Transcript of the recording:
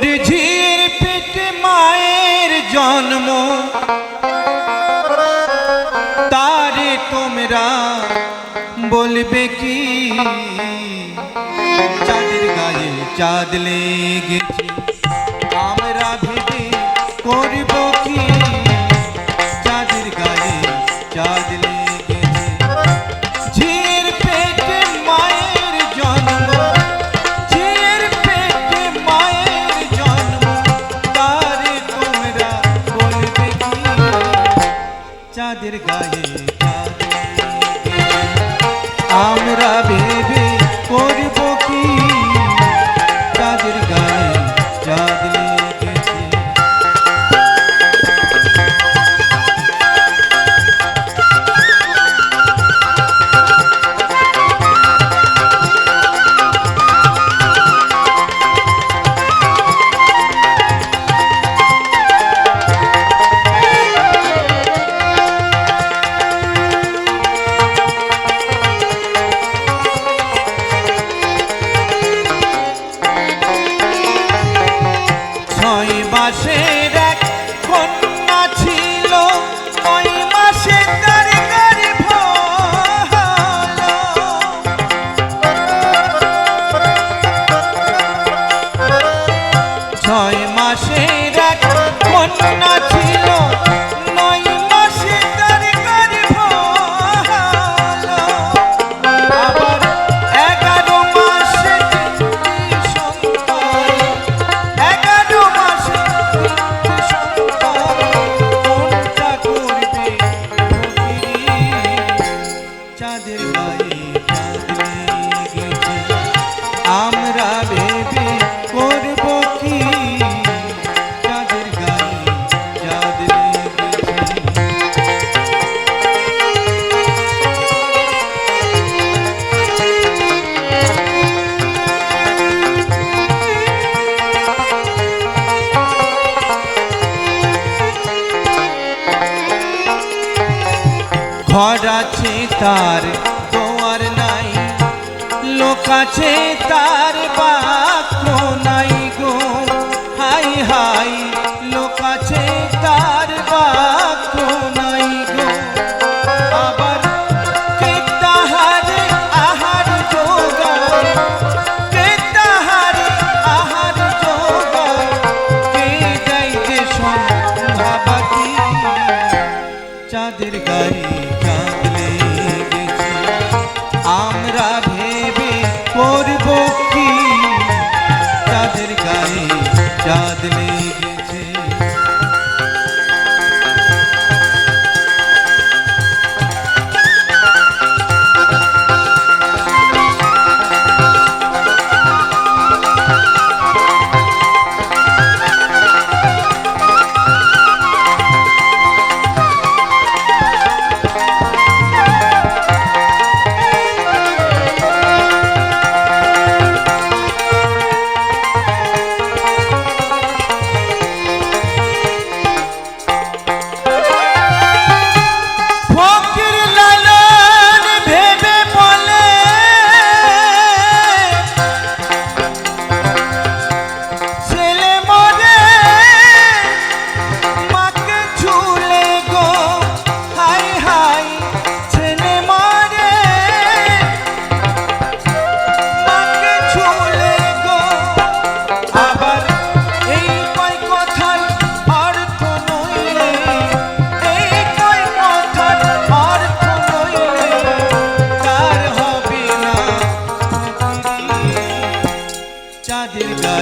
তোর ঝির পেটে মায়ের জন্ম। তারে তোমরা বলবে কি? চাঁদের গায়ে চাঁদ লেগেছে। আমরা ভেবে করবে আমরা ছয় মাসে রাখ ঘর আছে তার তোমার নাই। লোক আছে তার বাক্য নাই গো। High high